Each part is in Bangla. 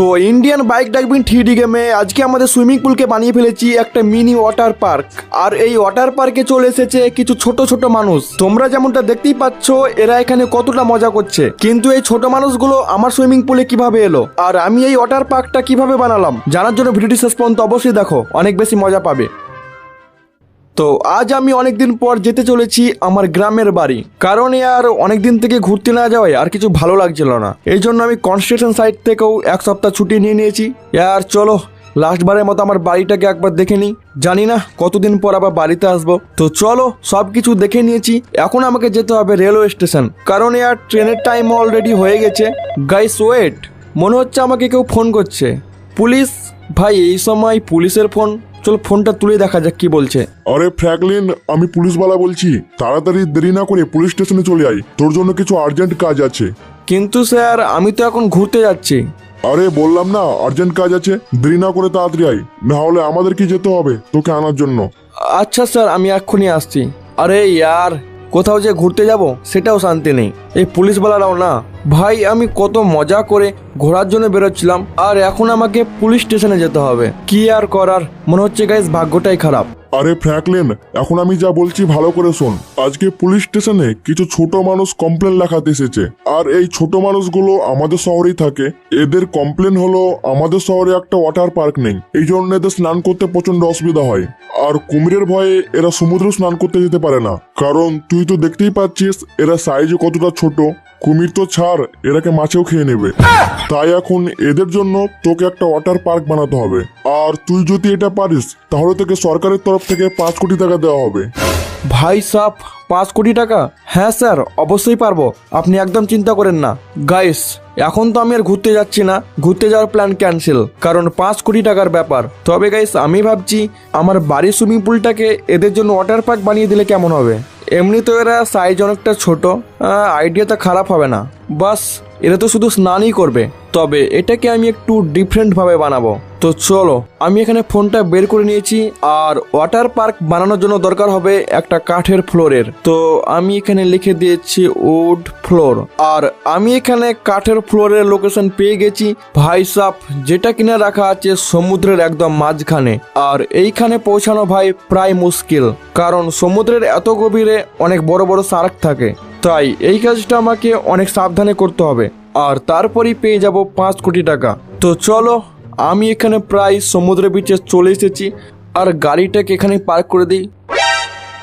তো ইন্ডিয়ান বাইক ডাকবিন থ্রি গেমে আজকে আমাদের সুইমিং পুলকে বানিয়ে ফেলেছি একটা মিনি ওয়াটার পার্ক আর এই ওয়াটার পার্কে চলে এসেছে কিছু ছোট ছোট মানুষ। তোমরা যেমনটা দেখতেই পাচ্ছ, এরা এখানে কতটা মজা করছে। কিন্তু এই ছোট মানুষগুলো আমার সুইমিং পুলে কীভাবে এলো? আর আমি এই ওয়াটার পার্কটা কীভাবে বানালাম? জানার জন্য ভিডিওটি শেষ পর্যন্ত অবশ্যই দেখো। অনেক বেশি মজা পাবে। তো আজ আমি অনেকদিন পর যেতে চলেছি আমার গ্রামের বাড়ি। কারণ আর অনেক দিন থেকে ঘুরতে না যাওয়ায় আর কিছু ভালো লাগছিল না। এই জন্য আমি কনস্ট্রাকশন সাইট থেকেও এক সপ্তাহ ছুটি নিয়ে নিয়েছি। আর চলো লাস্টবারের মতো আমার বাড়িটাকে একবার দেখে নিই। জানি না কতদিন পর আবার বাড়িতে আসব। তো চলো সব কিছু দেখে নিয়েছি। এখন আমাকে যেতে হবে রেলওয়ে স্টেশন কারণ আর ট্রেনের টাইম অলরেডি হয়ে গেছে। গাইস ওয়েট মনে হচ্ছে আমাকে কেউ ফোন করছে। পুলিশ? ভাই, এই সময় পুলিশের ফোন চলো ফোনটা তুলে দেখা যাক কি বলছে। আরে ফ্র্যাঙ্কলিন আমি পুলিশওয়ালা বলছি তাড়াতাড়ি দেরি না করে পুলিশ স্টেশনে চলে আয় তোর জন্য কিছু আর্জেন্ট কাজ আছে। কিন্তু স্যার আমি তো এখন ঘুরতে যাচ্ছি। আরে বললাম না আর্জেন্ট কাজ আছে দেরি না করে তাড়াতাড়ি আয় না হলে আমাদের কি যেতে হবে তোকে আনার জন্য? আচ্ছা স্যার আমি এক্ষুনি আসছি। আরে ইয়ার! কোথাও যে ঘুরতে যাব, সেটাও শান্তি নেই। এই পুলিশওয়ালারাও না। ভাই, আমি কত মজা করে ঘোরার জন্য বেরোচ্ছিলাম, আর এখন আমাকে পুলিশ স্টেশনে যেতে হবে। কি আর করার? মনে হচ্ছে গাইস ভাগ্যটাই খারাপ। আরে ফ্র্যাঙ্কলিন, এখন আমি যা বলছি ভালো করে শোন। আজকে পুলিশ স্টেশনে কিছু ছোট মানুষ কমপ্লেন লেখাতে এসেছে। আর এই ছোট মানুষগুলো আমাদের শহরেই থাকে। এদের কমপ্লেন হলো, আমাদের শহরে একটা ওয়াটার পার্ক নেই। এই জন্য এদের স্নান করতে প্রচণ্ড অসুবিধা হয়। আর কুমিরের ভয়ে এরা সমুদ্র স্নান করতে যেতে পারে না। কারণ তুই তো দেখতেই পাচ্ছিস, এরা সাইজে কতটা ছোট। কুমির তো ছাড়, এরাকে মাছেও খেয়ে নেবে। তাই এখন এদের জন্য তোকে একটা ওয়াটার পার্ক বানাতে হবে। আর তুই যদি এটা পারিস, তাহলে তোকে সরকারের তরফ থেকে পাঁচ কোটি টাকা দেওয়া হবে। ভাই সাপ পাঁচ কোটি টাকা? হ্যাঁ স্যার, অবশ্যই পারব। আপনি একদম চিন্তা করেন না। গাইস, এখন তো আমি আর ঘুরতে যাচ্ছি না। ঘুরতে যাওয়ার প্ল্যান ক্যান্সেল, কারণ পাঁচ কোটি টাকার ব্যাপার। তবে গাইস, আমি ভাবছি, আমার বাড়ির সুইমিং পুলটাকে এদের জন্য ওয়াটার পার্ক বানিয়ে দিলে কেমন হবে? এমনি তো এরা সাইজ অনেকটা ছোট তো খারাপ হবে না। বাস, এরা তো শুধু স্নানই করবে। তবে এটাকে আমি একটু ডিফারেন্টভাবে বানাবো। তো চলো, আমি এখানে ফোনটা বের করে নিয়েছি, আর ওয়াটার পার্ক বানানোর জন্য দরকার হবে একটা কাঠের ফ্লোরের। তো আমি এখানে লিখে দিয়েছি উড ফ্লোর আর আমি এখানে কাঠের ফ্লোরের লোকেশন পেয়ে গেছি ভাই সাপ যেটা কিনা রাখা আছে সমুদ্রের একদম মাঝখানে। আর এইখানে পৌঁছানো ভাই প্রায় মুশকিল, কারণ সমুদ্রের এত গভীরে অনেক বড় বড় শার্ক থাকে। তাই এই কাজটা আমাকে অনেক সাবধানে করতে হবে। আর তারপরেই পেয়ে যাব পাঁচ কোটি টাকা। তো চলো, আমি এখানে প্রায় সমুদ্র বিচে চলে এসেছি আর গাড়িটাকে এখানে পার্ক করে দিই।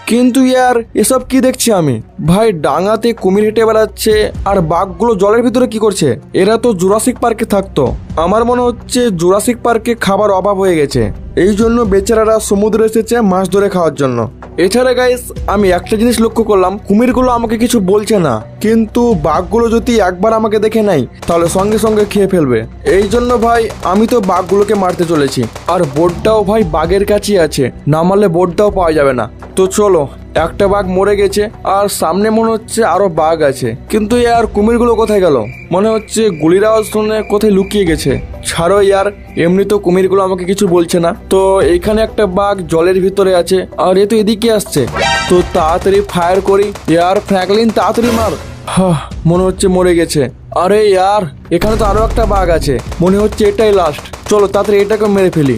কিন্তু ইয়ার, এসব কি দেখছি আমি? ভাই, ডাঙাতে কুমির হেঁটে বেড়াচ্ছে আর বাঘগুলো জলের ভিতরে কি করছে? এরা তো জুরাসিক পার্কে থাকতো। আমার মনে হচ্ছে জুরাসিক পার্কে খাবার অভাব হয়ে গেছে। এই জন্য বেচারারা সমুদ্রে এসেছে মাছ ধরে খাওয়ার জন্য। এছাড়া গাইস আমি একটা জিনিস লক্ষ্য করলাম, কুমিরগুলো আমাকে কিছু বলছে না। কিন্তু বাঘগুলো যদি একবার আমাকে দেখে নেয়, তাহলে সঙ্গে সঙ্গে খেয়ে ফেলবে। এই জন্য ভাই, আমি তো বাঘগুলোকে মারতে চলেছি। আর বোর্ডটাও ভাই বাঘের কাছেই আছে। না মারলে বোর্ডটাও পাওয়া যাবে না। তো চলো একটা বাঘ মরে গেছে আর সামনে মনে হচ্ছে আরও বাঘ আছে। কিন্তু আর কুমিরগুলো কোথায় গেল? মনে হচ্ছে গুলির আওয়াজ শুনে কোথায় লুকিয়ে গেছে। ছাড়ো ইয়ার এমনি তো কুমিরগুলো আমাকে কিছু বলছে না। তো এখানে একটা বাঘ জলের ভিতরে আছে আর এ তো এদিকে আসছে। তো তাড়াতাড়ি ফায়ার করি ইয়ার ফ্র্যাঙ্কলিন তাড়াতাড়ি মার। হাহ, মনে হচ্ছে মরে গেছে। আরে ইয়ার এখানে তো আরও একটা বাঘ আছে। মনে হচ্ছে এটাই লাস্ট চলো তাড়াতাড়ি এটাকে মেরে ফেলি।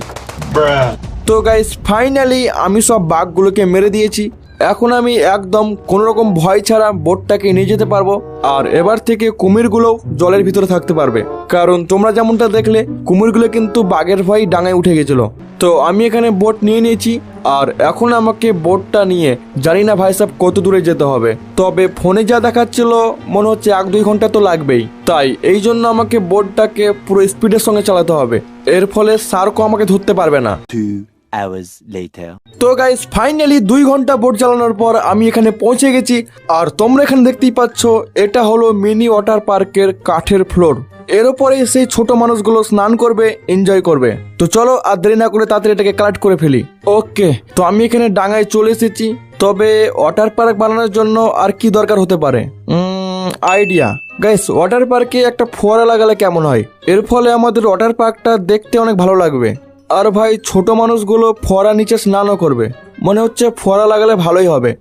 তো গাইস ফাইনালি আমি সব বাঘগুলোকে মেরে দিয়েছি। এখন আমি একদম কোনো রকম ভয় ছাড়া বোটটাকে নিয়ে যেতে পারব, আর এবার থেকে কুমিরগুলোও জলের ভিতরে থাকতে পারবে। কারণ তোমরা যেমনটা দেখলে, কুমিরগুলো কিন্তু বাঘের ভয় ডাঙায় উঠে গেছিল। তো আমি এখানে বোট নিয়ে নিয়েছি, আর এখন আমাকে বোটটা নিয়ে জানি না ভাই সাহেব কত দূরে যেতে হবে। তবে ফোনে যা দেখাচ্ছিল, মনে হচ্ছে এক দুই ঘণ্টা তো লাগবেই। তাই এই জন্য আমাকে বোটটাকে পুরো স্পিডের সঙ্গে চালাতে হবে। এর ফলে সার্কও আমাকে ধরতে পারবে না। Hours later. তো গাইস ফাইনালি দুই ঘণ্টা বোট চালানোর পর আমি এখানে পৌঁছে গেছি। আর তোমরা এখানে দেখতেই পাচ্ছ, এটা হলো মিনি ওয়াটার পার্কের কাঠের ফ্লোর এর উপরে সেই ছোট মানুষগুলো স্নান করবে এনজয় করবে। তো চলো আর দেরি না করে তাড়াতাড়ি এটাকে কালেক্ট করে ফেলি। ওকে তো আমি এখানে ডাঙায় চলে এসেছি। তবে ওয়াটার পার্ক বানানোর জন্য আর কি দরকার হতে পারে? আইডিয়া গাইস ওয়াটার পার্কে একটা ফোয়ারা লাগালে কেমন হয়? এর ফলে আমাদের ওয়াটার পার্কটা দেখতে অনেক ভালো লাগবে। আর ভাই ছোট মানুষগুলো ফোয়ারা নিচে স্নানও করবে। মনে হচ্ছে ফোয়ারা লাগালে ভালোই হবে।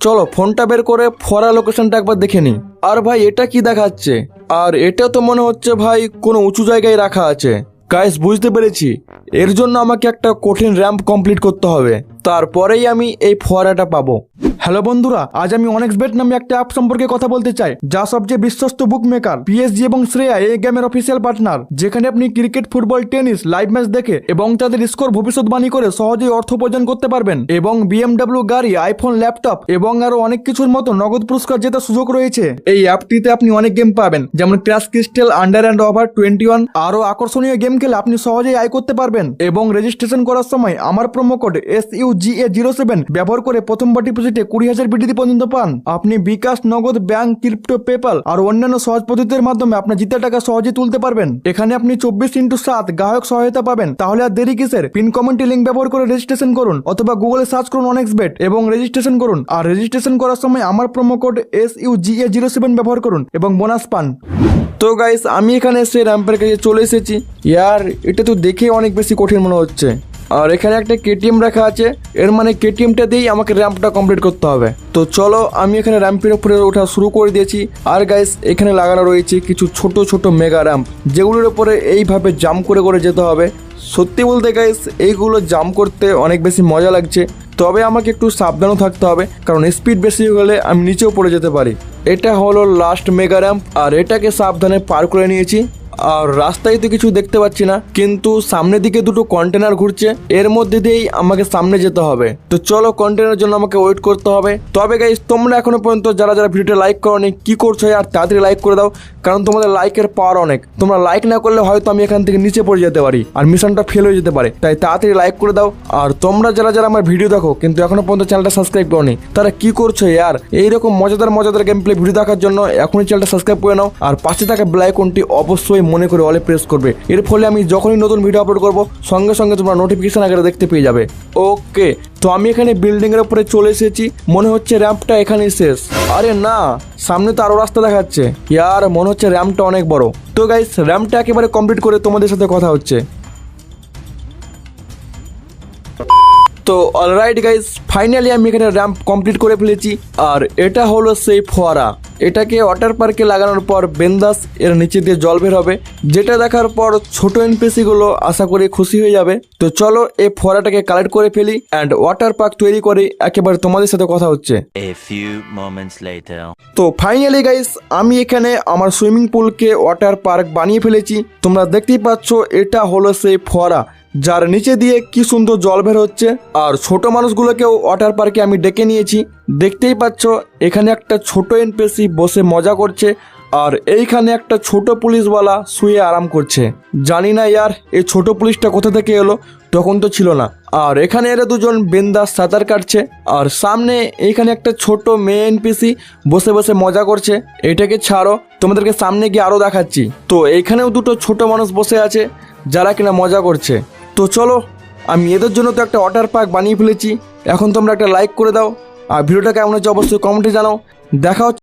চলো ফোনটা বের করে ফোয়ারা লোকেশনটা একবার দেখে নিই। আর ভাই, এটা কি দেখাচ্ছে? আর এটা তো মনে হচ্ছে ভাই কোনো উঁচু জায়গায় রাখা আছে। গাইস বুঝতে পেরেছি। এর জন্য আমাকে একটা কঠিন র্যাম্প কমপ্লিট করতে হবে। তারপরেই আমি এই ফোয়ারাটা পাবো। হ্যালো বন্ধুরা, আজ আমি অনেক বেট নামে একটা অ্যাপ সম্পর্কে কথা বলতে চাই, যা সবচেয়ে বিশ্বস্ত বুক মেকার পিএসজি এবং শ্রেয়া এই গেমের অফিসিয়াল পার্টনার যেখানে আপনি cricket football tennis live match দেখে এবং তাদের স্কোর ভবিষ্যৎবাণী করে সহজেই অর্থ উপার্জন করতে পারবেন। এবং বিএমডাব্লিউ গাড়ি আইফোন ল্যাপটপ এবং আরও অনেক কিছুর মতো নগদ পুরস্কার জেতার সুযোগ রয়েছে। এই অ্যাপটিতে আপনি অনেক গেম পাবেন, যেমন crash crystal under and over twenty one আরও আকর্ষণীয় গেম খেলে আপনি সহজেই আয় করতে পারবেন। এবং রেজিস্ট্রেশন করার সময় আমার promo code S U G A zero seven ব্যবহার করে প্রথমবার ডিপোজিটে কুড়ি হাজার বিডিটি পর্যন্ত পান। আপনি বিকাশ, নগদ, ব্যাংক, ক্রিপ্টো পেপাল আর অন্যান্য সহজ পদ্ধতির মাধ্যমে আপনার জিতে টাকা সহজে তুলতে পারবেন। এখানে আপনি চব্বিশ ইন্টু সাত গ্রাহক সহায়তা পাবেন। তাহলে আর দেরি কিসের? পিন কমেন্টে লিঙ্ক ব্যবহার করে রেজিস্ট্রেশন করুন অথবা গুগলে সার্চ করুন অনেক বেট এবং রেজিস্ট্রেশন করুন। আর রেজিস্ট্রেশন করার সময় আমার promo code S U G A zero seven ব্যবহার করুন এবং বোনাস পান। তো গাইস আমি এখানে এসে র্যাম্পের কাছে চলে এসেছি। ইয়ার, এটা তো দেখে অনেক বেশি কঠিন মনে হচ্ছে। আর এখানে একটা কেটিএম রাখা আছে। এর মানে কেটিএমটা দিয়েই আমাকে র্যাম্পটা কমপ্লিট করতে হবে। তো চলো, আমি এখানে র্যাম্পের উপরে ওঠা শুরু করে দিয়েছি। আর গাইস এখানে লাগানো রয়েছে কিছু ছোট ছোট মেগা র্যাম্প, যেগুলোর উপরে এইভাবে জাম্প করে করে যেতে হবে। সত্যি বলতে গাইস এইগুলো জাম্প করতে অনেক বেশি মজা লাগছে। তবে আমাকে একটু সাবধানও থাকতে হবে, কারণ স্পিড বেশি হলে আমি নিচেও পড়ে যেতে পারি। এটা হলো লাস্ট মেগা র্যাম্প, আর এটাকে সাবধানে পার করে নিয়েছি। আর রাস্তায় তো কিছু দেখতে পাচ্ছি না, কিন্তু সামনের দিকে দুটো কন্টেনার ঘুরছে। এর মধ্যে দিয়েই আমাকে সামনে যেতে হবে। তো চলো কন্টেনারের জন্য আমাকে ওয়েট করতে হবে। তবে গাইস তোমরা এখনও পর্যন্ত যারা যারা ভিডিওটা লাইক করনি, কি করছ আর তাড়াতাড়ি লাইক করে দাও, কারণ তোমাদের লাইকের পাওয়ার অনেক। তোমরা লাইক না করলে হয়তো আমি এখান থেকে নিচে পড়ে যেতে পারি, আর মিশনটা ফেল হয়ে যেতে পারে। তাই তাড়াতাড়ি লাইক করে দাও। আর তোমরা যারা যারা আমার ভিডিও দেখো, কিন্তু এখনও পর্যন্ত চ্যানেলটা সাবস্ক্রাইব করনি, তারা কি করছ ইয়ার এইরকম মজাদার মজাদার গেম প্লে ভিডিও দেখার জন্য এখনই চ্যানেলটা সাবস্ক্রাইব করে নাও। আর পাশে থাকা বেল আইকনটি অবশ্যই মনে করে অলে প্রেস করবে। এর ফলে আমি যখনই নতুন ভিডিও আপলোড করব, সঙ্গে সঙ্গে তোমরা নোটিফিকেশন আগে দেখতে পেয়ে যাবে। ওকে তো আমি এখানে বিল্ডিং এর উপরে চলে এসেছি। মনে হচ্ছে র্যাম্পটা এখানেই শেষ। আরে না, সামনে তো আরও রাস্তা দেখাচ্ছে। ইয়ার, মনে হচ্ছে র্যাম্পটা অনেক বড়। তো গাইস র্যাম্পটা একেবারে কমপ্লিট করে তোমাদের সাথে কথা হচ্ছে। তো অলরাইট গাইস ফাইনালি আমি এখানে র্যাম্প কমপ্লিট করে ফেলেছি আর এটা হলো সেই ফোয়ারা। এটাকে ওয়াটার পার্কে লাগানোর পর বেন্দাস এর নিচে দিয়ে জল বের হবে। যেটা দেখার পর ছোট এনপিসি গুলো আশা করি খুশি হয়ে যাবে। তো চলো এই ফোয়ারাটাকে কালেক্ট করে ফেলি অ্যান্ড ওয়াটার পার্ক তৈরি করে একেবারে তোমাদের সাথে কথা হচ্ছে. তো ফাইনালি গাইস আমি এখানে আমার সুইমিং পুলকে ওয়াটার পার্ক বানিয়ে ফেলেছি। তোমরা দেখতেই পাচ্ছ এটা হলো সেই ফোয়ারা। যার নিচে দিয়ে কি সুন্দর জল বের হচ্ছে। আর ছোট মানুষগুলোকেও ওয়াটার পার্কে আমি ডেকে নিয়েছি। দেখতেই পাচ্ছ, এখানে একটা ছোট এনপিসি বসে মজা করছে আর এইখানে একটা ছোট পুলিশওয়ালা শুয়ে আরাম করছে। জানি না ইয়ার এই ছোট পুলিশটা কোথা থেকে এলো? তখন তো ছিল না। আর এখানে এরা দুজন বেন্দাস সাঁতার কাটছে। আর সামনে এইখানে একটা ছোট মেয়ে এনপিসি বসে বসে মজা করছে। এটাকে ছাড়ো, তোমাদেরকে সামনে গিয়ে আরও দেখাচ্ছি। তো এইখানেও দুটো ছোট মানুষ বসে আছে, যারা কিনা মজা করছে। তো চলো, আমি এদের জন্য তো একটা ওয়াটার পার্ক বানিয়ে ফেলেছি। এখন তোমরা একটা লাইক করে দাও। আর ভিডিওটা কেমন হচ্ছে অবশ্যই কমেন্টে জানাও। দেখা হচ্ছে